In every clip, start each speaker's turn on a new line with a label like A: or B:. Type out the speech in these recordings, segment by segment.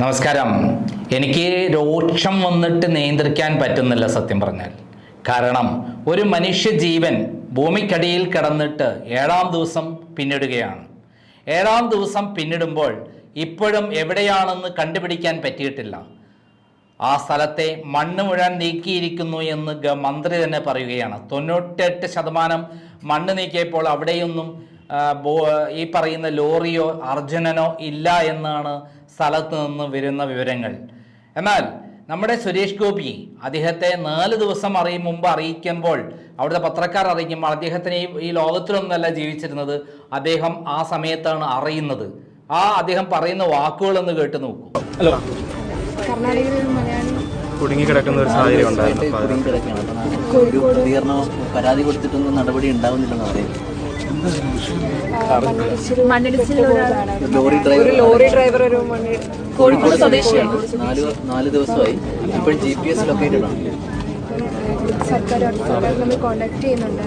A: നമസ്കാരം. എനിക്ക് രോക്ഷം വന്നിട്ട് നിയന്ത്രിക്കാൻ പറ്റുന്നില്ല സത്യം പറഞ്ഞാൽ. കാരണം ഒരു മനുഷ്യ ജീവൻ ഭൂമിക്കടിയിൽ കിടന്നിട്ട് ഏഴാം ദിവസം പിന്നിടുകയാണ്. ഏഴാം ദിവസം പിന്നിടുമ്പോൾ ഇപ്പോഴും എവിടെയാണെന്ന് കണ്ടുപിടിക്കാൻ പറ്റിയിട്ടില്ല. ആ സ്ഥലത്തെ മണ്ണ് മുഴുവൻ നീക്കിയിരിക്കുന്നു എന്ന് മന്ത്രി തന്നെ പറയുകയാണ്. തൊണ്ണൂറ്റെട്ട് ശതമാനം മണ്ണ് നീക്കിയപ്പോൾ അവിടെയൊന്നും ഈ പറയുന്ന ലോറിയോ അർജുനനോ ഇല്ല എന്നാണ് സ്ഥലത്ത് നിന്ന് വരുന്ന വിവരങ്ങൾ. എന്നാൽ നമ്മുടെ സുരേഷ് ഗോപി അദ്ദേഹത്തെ നാല് ദിവസം അറിയും മുമ്പ് അറിയിക്കുമ്പോൾ അവിടുത്തെ പത്രക്കാർ അറിയിക്കുമ്പോൾ അദ്ദേഹത്തിന് ഈ ലോകത്തിലൊന്നല്ല ജീവിച്ചിരുന്നത്. അദ്ദേഹം ആ സമയത്താണ് അറിയുന്നത്. ആ അദ്ദേഹം പറയുന്ന വാക്കുകൾ ഒന്ന് കേട്ട് നോക്കൂ.
B: കുടുങ്ങിക്കിടക്കുന്ന ഒരു സാഹചര്യം ഉണ്ടായിരുന്നു.
C: പരാതി കൊടുത്തിട്ടൊന്നും നടപടി ഉണ്ടാവുന്നില്ലെന്ന് പറയുന്നത് ലോറി
D: ഒരു
C: ഡ്രൈവർ
D: ലോറി ഡ്രൈവർ ഒരു കോഴിക്കോട് സ്വദേശിയാണ്
C: നാല് നാല് ദിവസമായി. ഇപ്പോഴും ജി പി എസ് ലൊക്കേറ്റഡ് ആണ്?
D: സർക്കാർ സർക്കാർ നമ്മൾ കോണ്ടാക്ട് ചെയ്യുന്നുണ്ട്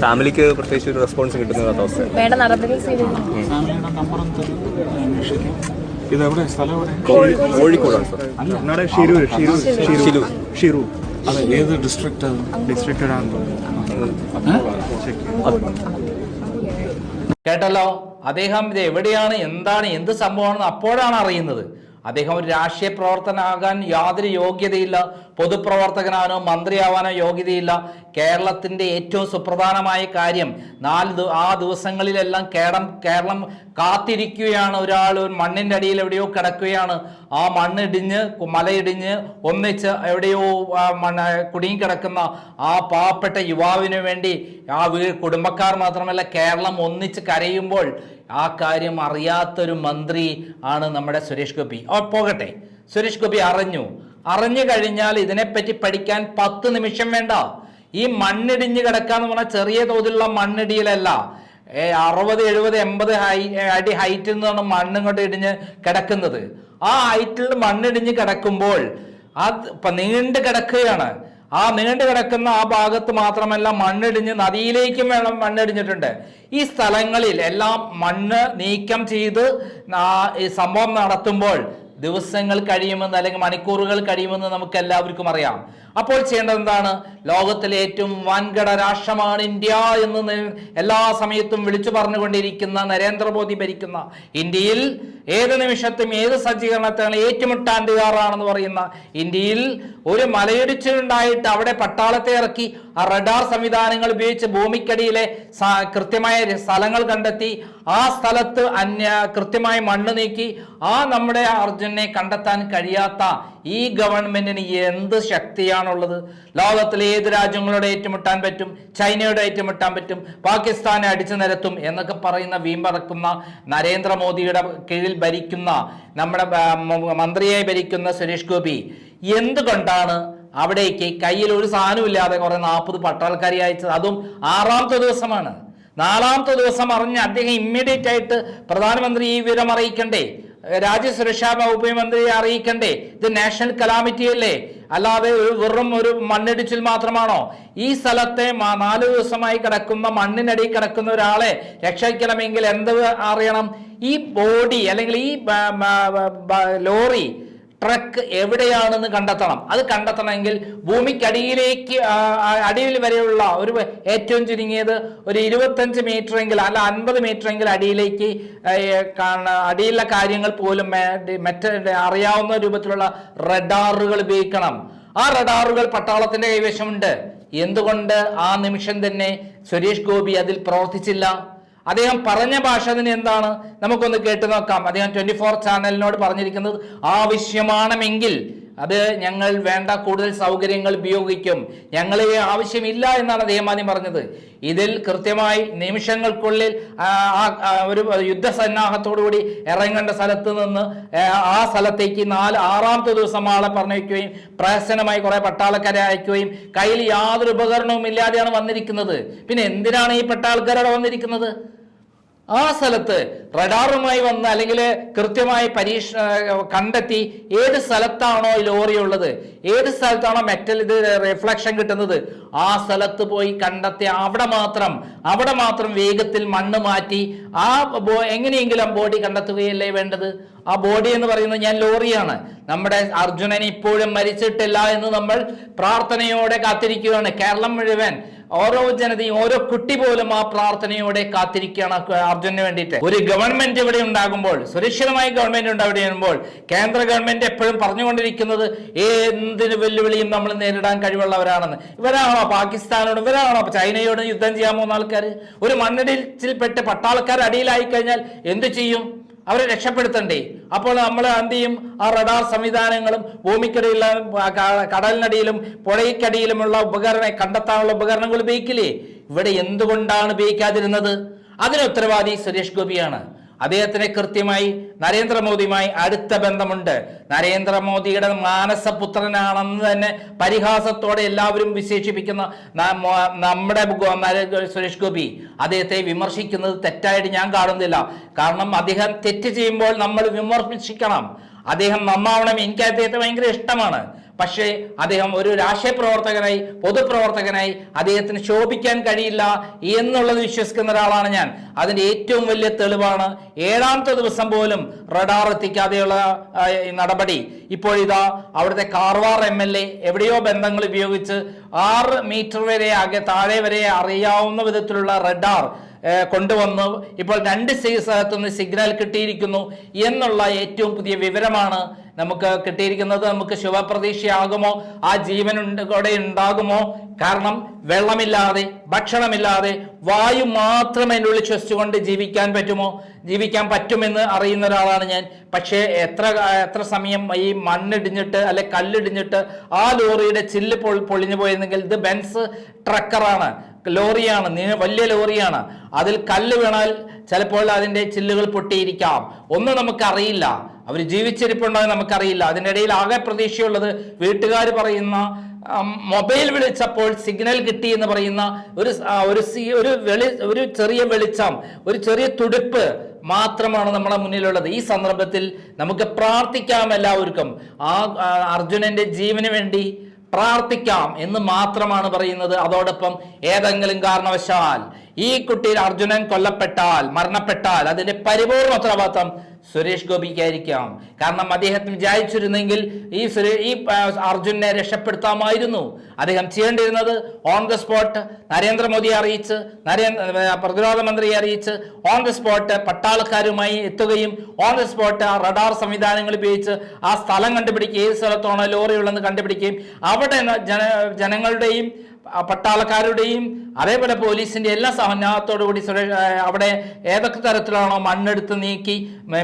B: ഫാമിലിക്ക് പ്രത്യേകിച്ച് ഒരു റെസ്പോൺസ് കിട്ടുന്ന അവസ്ഥ
D: വേണ്ട നടപടികൾ സ്വീകരിക്കും
E: ഇതെവിടെ? സ്ഥലം
B: കോഴിക്കോടാണ് സാർ.
E: ഷിരൂർ ഷിരൂർ ഷിരൂർ. ഷിരൂർ. അതെ ഏത് ഡിസ്ട്രിക്റ്റ് ഡിസ്ട്രിക്റ്റ്
A: കേട്ടല്ലോ? അദ്ദേഹം ഇത് എവിടെയാണ്? എന്താണ്? എന്ത് സംഭവമാണെന്ന് അപ്പോഴാണ് അറിയുന്നത്. അദ്ദേഹം ഒരു രാഷ്ട്രീയ പ്രവർത്തനാകാൻ യാതൊരു യോഗ്യതയില്ല. പൊതുപ്രവർത്തകനാനോ മന്ത്രിയാവാനോ യോഗ്യതയില്ല. കേരളത്തിന്റെ ഏറ്റവും സുപ്രധാനമായ കാര്യം നാല് ആ ദിവസങ്ങളിലെല്ലാം കേരളം കേരളം കാത്തിരിക്കുകയാണ്. ഒരാൾ ഒരു മണ്ണിന്റെ അടിയിൽ എവിടെയോ കിടക്കുകയാണ്. ആ മണ്ണിടിഞ്ഞ് മലയിടിഞ്ഞ് ഒന്നിച്ച് എവിടെയോ മണ്ണ് കുടുങ്ങിക്കിടക്കുന്ന ആ പാവപ്പെട്ട യുവാവിന് വേണ്ടി ആ കുടുംബക്കാർ മാത്രമല്ല കേരളം ഒന്നിച്ച് കരയുമ്പോൾ ആ കാര്യം അറിയാത്തൊരു മന്ത്രി ആണ് നമ്മുടെ സുരേഷ് ഗോപി. ഓ പോകട്ടെ. സുരേഷ് ഗോപി അറിഞ്ഞു. അറിഞ്ഞു കഴിഞ്ഞാൽ ഇതിനെപ്പറ്റി പഠിക്കാൻ പത്ത് നിമിഷം വേണ്ട. ഈ മണ്ണിടിഞ്ഞ് കിടക്കാന്ന് പറഞ്ഞാൽ ചെറിയ തോതിലുള്ള മണ്ണിടിയിലല്ല. അറുപത് എഴുപത് എൺപത് ഹൈ അടി ഹൈറ്റിൽ നിന്നാണ് മണ്ണ് ഇങ്ങോട്ട് ഇടിഞ്ഞ് കിടക്കുന്നത്. ആ ഹൈറ്റിൽ മണ്ണിടിഞ്ഞ് കിടക്കുമ്പോൾ ആ നീണ്ടു കിടക്കുകയാണ്. ആ നീണ്ടു കിടക്കുന്ന ആ ഭാഗത്ത് മാത്രമല്ല മണ്ണിടിഞ്ഞ് നദിയിലേക്കും വെള്ളം മണ്ണിടിഞ്ഞിട്ടുണ്ട്. ഈ സ്ഥലങ്ങളിൽ എല്ലാം മണ്ണ് നീക്കം ചെയ്ത് സംഭവം നടത്തുമ്പോൾ ദിവസങ്ങൾ കഴിയുമെന്ന് അല്ലെങ്കിൽ മണിക്കൂറുകൾ കഴിയുമെന്ന് നമുക്ക് എല്ലാവർക്കും അറിയാം. അപ്പോൾ ചെയ്യേണ്ടത് എന്താണ്? ലോകത്തിലെ ഏറ്റവും വൻകിട രാഷ്ട്രമാണ് ഇന്ത്യ എന്ന് എല്ലാ സമയത്തും വിളിച്ചു പറഞ്ഞുകൊണ്ടിരിക്കുന്ന നരേന്ദ്രമോദി ഭരിക്കുന്ന ഇന്ത്യയിൽ ഏത് നിമിഷത്തും ഏത് സജ്ജീകരണത്തെയാണ് ഏറ്റുമുട്ടാൻ തയ്യാറാണെന്ന് പറയുന്ന ഇന്ത്യയിൽ ഒരു മലയിടിച്ചിലുണ്ടായിട്ട് അവിടെ പട്ടാളത്തെ ഇറക്കി ആ റഡാർ സംവിധാനങ്ങൾ ഉപയോഗിച്ച് ഭൂമിക്കടിയിലെ കൃത്യമായ സ്ഥലങ്ങൾ കണ്ടെത്തി ആ സ്ഥലത്ത് അന്യ കൃത്യമായി മണ്ണ് നീക്കി ആ നമ്മുടെ അർജുനെ കണ്ടെത്താൻ കഴിയാത്ത ഈ ഗവൺമെന്റിന് എന്ത് ശക്തിയാണുള്ളത്? ലോകത്തിലെ ഏത് രാജ്യങ്ങളോട് ഏറ്റുമുട്ടാൻ പറ്റും? ചൈനയോട് ഏറ്റുമുട്ടാൻ പറ്റും? പാകിസ്ഥാനെ അടിച്ചു നിരത്തും? എന്നൊക്കെ പറയുന്ന വീമ്പറക്കുന്ന നരേന്ദ്രമോദിയുടെ കീഴിൽ ഭരിക്കുന്ന നമ്മുടെ മന്ത്രിയായി ഭരിക്കുന്ന സുരേഷ് ഗോപി എന്തുകൊണ്ടാണ് അവിടേക്ക് കയ്യിൽ ഒരു സാധനമില്ലാതെ കുറെ നാൽപ്പത് പട്ടാൾക്കാരെ അയച്ചത്. അതും ആറാമത്തെ ദിവസമാണ്. നാലാമത്തെ ദിവസം അറിഞ്ഞ് അദ്ദേഹം ഇമ്മീഡിയറ്റ് ആയിട്ട് പ്രധാനമന്ത്രി ഈ വിവരം അറിയിക്കണ്ടേ? രാജ്യസുരക്ഷാ വകുപ്പ് മന്ത്രിയെ അറിയിക്കണ്ടേ? ഇത് നാഷണൽ കലാമിറ്റി അല്ലേ? അല്ലാതെ ഒരു വെറും ഒരു മണ്ണിടിച്ചിൽ മാത്രമാണോ? ഈ സ്ഥലത്തെ നാല് ദിവസമായി കിടക്കുന്ന മണ്ണിനടി കിടക്കുന്ന ഒരാളെ രക്ഷിക്കണമെങ്കിൽ എന്ത് അറിയണം? ഈ ബോഡി അല്ലെങ്കിൽ ഈ ലോറി ട്രക്ക് എവിടെയാണെന്ന് കണ്ടെത്തണം. അത് കണ്ടെത്തണമെങ്കിൽ ഭൂമിക്കടിയിലേക്ക് അടിയിൽ വരെയുള്ള ഒരു ഏറ്റവും ചുരുങ്ങിയത് ഒരു ഇരുപത്തഞ്ച് മീറ്റർ എങ്കിൽ അല്ല അൻപത് മീറ്റർ എങ്കിൽ അടിയിലേക്ക് അടിയിലുള്ള കാര്യങ്ങൾ പോലും മറ്റേ അറിയാവുന്ന രൂപത്തിലുള്ള റഡാറുകൾ ഉപയോഗിക്കണം. ആ റഡാറുകൾ പട്ടാളത്തിന്റെ കൈവശമുണ്ട്. എന്തുകൊണ്ട് ആ നിമിഷം തന്നെ സുരേഷ് ഗോപി അതിൽ പ്രവർത്തിച്ചില്ല? അദ്ദേഹം പറഞ്ഞ ഭാഷ തന്നെ എന്താണ്? നമുക്കൊന്ന് കേട്ടു നോക്കാം. അദ്ദേഹം ട്വന്റി ഫോർ ചാനലിനോട് പറഞ്ഞിരിക്കുന്നത് ആവശ്യമാണെങ്കിൽ അത് ഞങ്ങൾ വേണ്ട കൂടുതൽ സൗകര്യങ്ങൾ ഉപയോഗിക്കും. ഞങ്ങളെ ആവശ്യമില്ല എന്നാണ് അദ്ദേഹം പറഞ്ഞത്. ഇതിൽ കൃത്യമായി നിമിഷങ്ങൾക്കുള്ളിൽ ഒരു യുദ്ധസന്നാഹത്തോടുകൂടി ഇറങ്ങേണ്ട സ്ഥലത്ത് നിന്ന് ആ, സ്ഥലത്തേക്ക് നാല് ആറാമത്തെ ദിവസം ആളെ പറഞ്ഞയക്കുകയും പ്രഹസനമായി കുറെ പട്ടാളക്കാരെ അയക്കുകയും കയ്യിൽ യാതൊരു ഉപകരണവും ഇല്ലാതെയാണ് വന്നിരിക്കുന്നത്. പിന്നെ എന്തിനാണ് ഈ പട്ടാൾക്കാരോട് വന്നിരിക്കുന്നത്? ആ സ്ഥലത്ത് റഡാറുമായി വന്ന് അല്ലെങ്കിൽ കൃത്യമായി പരീക്ഷ കണ്ടെത്തി ഏത് സ്ഥലത്താണോ ലോറി ഉള്ളത് ഏത് സ്ഥലത്താണോ മെറ്റൽ ഇത് റിഫ്ലക്ഷൻ കിട്ടുന്നത് ആ സ്ഥലത്ത് പോയി കണ്ടെത്തി അവിടെ മാത്രം അവിടെ മാത്രം വേഗത്തിൽ മണ്ണ് മാറ്റി ആ എങ്ങനെയെങ്കിലും ബോഡി കണ്ടെത്തുകയല്ലേ വേണ്ടത്? ആ ബോഡി എന്ന് പറയുന്നത് ഞാൻ ലോറിയാണ്. നമ്മുടെ അർജുനൻ ഇപ്പോഴും മരിച്ചിട്ടില്ല എന്ന് നമ്മൾ പ്രാർത്ഥനയോടെ കാത്തിരിക്കുകയാണ്. കേരളം മുഴുവൻ ഓരോ ജനതയും ഓരോ കുട്ടി പോലും ആ പ്രാർത്ഥനയോടെ കാത്തിരിക്കുകയാണ് അർജുനന് വേണ്ടിയിട്ട്. ഒരു ഗവൺമെന്റ് ഇവിടെ ഉണ്ടാകുമ്പോൾ സുരക്ഷിതമായ ഗവൺമെന്റ് ഉണ്ടാവുമ്പോൾ കേന്ദ്ര ഗവൺമെന്റ് എപ്പോഴും പറഞ്ഞുകൊണ്ടിരിക്കുന്നത് എന്തിന് വെല്ലുവിളിയും നമ്മൾ നേരിടാൻ കഴിവുള്ളവരാണെന്ന്. ഇവരാണോ പാകിസ്ഥാനോട് ഇവരാണോ ചൈനയോട് യുദ്ധം ചെയ്യാൻ പോകുന്ന ആൾക്കാർ ഒരു മണ്ണിടിച്ചിൽപ്പെട്ട് പട്ടാളക്കാർ അടിയിലായി കഴിഞ്ഞാൽ എന്തു ചെയ്യും? അവരെ രക്ഷപ്പെടുത്തണ്ടേ. അപ്പോൾ നമ്മൾ എന്ത് ചെയ്യും? ആ റഡാർ സംവിധാനങ്ങളും ഭൂമിക്കടിയിലും കടലിനടിയിലും പുഴയ്ക്കടിയിലുമുള്ള ഉപകരണ കണ്ടെത്താനുള്ള ഉപകരണങ്ങൾ ഉപയോഗിക്കില്ലേ? ഇവിടെ എന്തുകൊണ്ടാണ് ഉപയോഗിക്കാതിരുന്നത്? അതിന് ഉത്തരവാദി സുരേഷ് ഗോപിയാണ്. അദ്ദേഹത്തിന് കൃത്യമായി നരേന്ദ്രമോദിയുമായി അടുത്ത ബന്ധമുണ്ട്. നരേന്ദ്രമോദിയുടെ മാനസപുത്രനാണെന്ന് തന്നെ പരിഹാസത്തോടെ എല്ലാവരും വിശേഷിപ്പിക്കുന്ന നമ്മുടെ സുരേഷ് ഗോപി അദ്ദേഹത്തെ വിമർശിക്കുന്നത് തെറ്റായിട്ട് ഞാൻ കാണുന്നില്ല. കാരണം അദ്ദേഹം തെറ്റ് ചെയ്യുമ്പോൾ നമ്മൾ വിമർശിക്കണം. അദ്ദേഹം നന്നാവണം എനിക്ക് അദ്ദേഹത്തെ ഭയങ്കര ഇഷ്ടമാണ്. പക്ഷേ അദ്ദേഹം ഒരു രാഷ്ട്രീയ പ്രവർത്തകനായി പൊതുപ്രവർത്തകനായി അദ്ദേഹത്തിന് ശോഭിക്കാൻ കഴിയില്ല എന്നുള്ളത് വിശ്വസിക്കുന്ന ഒരാളാണ് ഞാൻ. അതിന്റെ ഏറ്റവും വലിയ തെളിവാണ് ഏഴാമത്തെ ദിവസം പോലും റഡാർ എത്തിക്കാതെയുള്ള നടപടി. ഇപ്പോൾ ഇതാ അവിടുത്തെ കാർവാർ എം എൽ എ എവിടെയോ ബന്ധങ്ങൾ ഉപയോഗിച്ച് ആറ് മീറ്റർ വരെ ആകെ താഴെ വരെ അറിയാവുന്ന വിധത്തിലുള്ള റഡാർ കൊണ്ടുവന്നു. ഇപ്പോൾ രണ്ട് സ്ഥലത്തുനിന്ന് സിഗ്നൽ കിട്ടിയിരിക്കുന്നു എന്നുള്ള ഏറ്റവും പുതിയ വിവരമാണ് നമുക്ക് കിട്ടിയിരിക്കുന്നത്. നമുക്ക് ശുഭപ്രതീക്ഷയാകുമോ? ആ ജീവൻ കൂടെ ഉണ്ടാകുമോ? കാരണം വെള്ളമില്ലാതെ ഭക്ഷണമില്ലാതെ വായു മാത്രം അതിന്റെ ഉള്ളിൽ ശ്വസിച്ചുകൊണ്ട് ജീവിക്കാൻ പറ്റുമോ? ജീവിക്കാൻ പറ്റുമെന്ന് അറിയുന്ന ഒരാളാണ് ഞാൻ. പക്ഷേ എത്ര എത്ര സമയം ഈ മണ്ണിടിഞ്ഞിട്ട് അല്ലെ കല്ലിടിഞ്ഞിട്ട് ആ ലോറിയുടെ ചില്ല് പൊൾ പൊളിഞ്ഞു പോയിരുന്നെങ്കിൽ ഇത് ബെൻസ് ട്രക്കറാണ്. ലോറിയാണ് വലിയ ലോറിയാണ്. അതിൽ കല്ല് വീണാൽ ചിലപ്പോൾ അതിന്റെ ചില്ലുകൾ പൊട്ടിയിരിക്കാം. ഒന്നും നമുക്കറിയില്ല. അവർ ജീവിച്ചിരിപ്പുണ്ടോ എന്ന് നമുക്കറിയില്ല. അതിന്റെ ഇടയിൽ ആകെ പ്രതീക്ഷയുള്ളത് വീട്ടുകാർ പറയുന്ന മൊബൈൽ വിളിച്ചപ്പോൾ സിഗ്നൽ കിട്ടി എന്ന് പറയുന്ന ഒരു ഒരു ഒരു വെളി ഒരു ചെറിയ വെളിച്ചം ഒരു ചെറിയ തുടിപ്പ് മാത്രമാണ് നമ്മുടെ മുന്നിലുള്ളത്. ഈ സന്ദർഭത്തിൽ നമുക്ക് പ്രാർത്ഥിക്കാം എല്ലാവർക്കും. ആ, അർജുനന്റെ ജീവന് വേണ്ടി പ്രാർത്ഥിക്കാം എന്ന് മാത്രമാണ് പറയുന്നത്. അതോടൊപ്പം ഏതെങ്കിലും കാരണവശാൽ ഈ കുട്ടിയിൽ അർജുനൻ കൊല്ലപ്പെട്ടാൽ മരണപ്പെട്ടാൽ അതിന്റെ പരിപൂർണ ഉത്തരവാദിത്വം സുരേഷ് ഗോപിക്കായിരിക്കാം. കാരണം അദ്ദേഹത്തിന് വിചാരിച്ചിരുന്നെങ്കിൽ ഈ ഈ അർജുനെ രക്ഷപ്പെടുത്താമായിരുന്നു. അദ്ദേഹം ചെയ്യേണ്ടിയിരുന്നത് ഓൺ ദ സ്പോട്ട് നരേന്ദ്രമോദിയെ അറിയിച്ച് നരേന്ദ്ര പ്രതിരോധ മന്ത്രിയെ അറിയിച്ച് ഓൺ ദ സ്പോട്ട് പട്ടാളക്കാരുമായി എത്തുകയും ഓൺ ദ സ്പോട്ട് ആ റഡാർ സംവിധാനങ്ങൾ ഉപയോഗിച്ച് ആ സ്ഥലം കണ്ടുപിടിക്കുകയും ഏത് സ്ഥലത്താണോ ലോറി ഉള്ളെന്ന് കണ്ടുപിടിക്കുകയും അവിടെ ജന ജനങ്ങളുടെയും പട്ടാളക്കാരുടെയും അതേപോലെ പോലീസിന്റെ എല്ലാ സഹനാഹത്തോടുകൂടി അവിടെ ഏതൊക്കെ തരത്തിലാണോ മണ്ണെടുത്ത് നീക്കി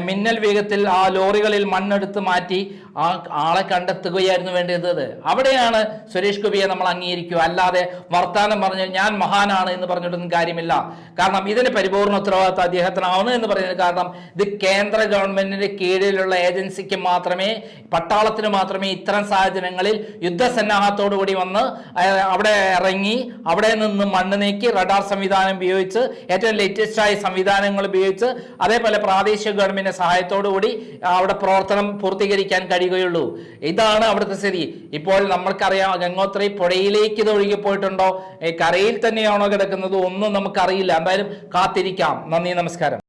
A: മിന്നൽ വേഗത്തിൽ ആ ലോറികളിൽ മണ്ണെടുത്ത് മാറ്റി ആ ആളെ കണ്ടെത്തുകയായിരുന്നു വേണ്ടത്. അവിടെയാണ് സുരേഷ് ഗോപിയെ നമ്മൾ അംഗീകരിക്കുക. അല്ലാതെ വർത്താനം പറഞ്ഞ് ഞാൻ മഹാനാണ് എന്ന് പറഞ്ഞിട്ടൊന്നും കാര്യമില്ല. കാരണം ഇതിന് പരിപൂർണ ഉത്തരവാദിത്വം അദ്ദേഹത്തിനാണ് എന്ന് പറയുന്നത്. കാരണം ഇത് കേന്ദ്ര ഗവൺമെന്റിന്റെ കീഴിലുള്ള ഏജൻസിക്ക് മാത്രമേ പട്ടാളത്തിന് മാത്രമേ ഇത്തരം സാഹചര്യങ്ങളിൽ യുദ്ധസന്നാഹത്തോടു കൂടി വന്ന് അവിടെ ഇറങ്ങി അവിടെ നിന്ന് മണ്ണ് നീക്കി റഡാർ സംവിധാനം ഉപയോഗിച്ച് ഏറ്റവും ലേറ്റസ്റ്റ് ആയ സംവിധാനങ്ങൾ ഉപയോഗിച്ച് അതേപോലെ പ്രാദേശിക ഗവൺമെന്റിന്റെ സഹായത്തോടു കൂടി അവിടെ പ്രവർത്തനം പൂർത്തീകരിക്കാൻ കഴിയുകയുള്ളൂ. ഇതാണ് അവിടുത്തെ സ്ഥിതി. ഇപ്പോൾ നമ്മൾക്കറിയാം ഗംഗോത്രി പുഴയിലേക്ക് ഇത് ഒഴുകിപ്പോയിട്ടുണ്ടോ കരയിൽ തന്നെയാണോ കിടക്കുന്നത്? ഒന്നും നമുക്കറിയില്ല. എന്തായാലും കാത്തിരിക്കാം. നന്ദി നമസ്കാരം.